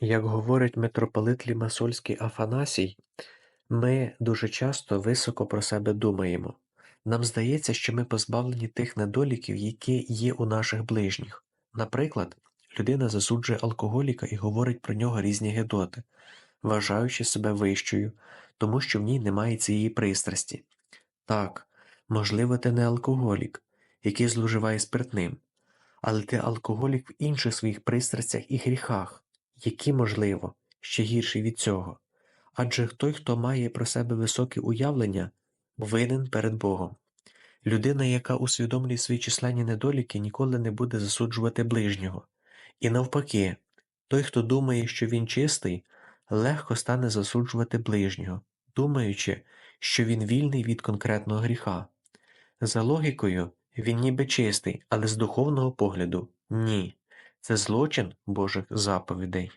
Як говорить митрополит Лімасольський Афанасій, ми дуже часто високо про себе думаємо. Нам здається, що ми позбавлені тих недоліків, які є у наших ближніх. Наприклад, людина засуджує алкоголіка і говорить про нього різні гедоти, вважаючи себе вищою, тому що в ній немає цієї пристрасті. Так, можливо, ти не алкоголік, який зловживає спиртним, але ти алкоголік в інших своїх пристрастях і гріхах, які, можливо, ще гірші від цього. Адже той, хто має про себе високе уявлення, винен перед Богом. Людина, яка усвідомлює свої численні недоліки, ніколи не буде засуджувати ближнього. І навпаки, той, хто думає, що він чистий, легко стане засуджувати ближнього, думаючи, що він вільний від конкретного гріха. За логікою, він ніби чистий, але з духовного погляду ні. Це злочин Божих заповідей.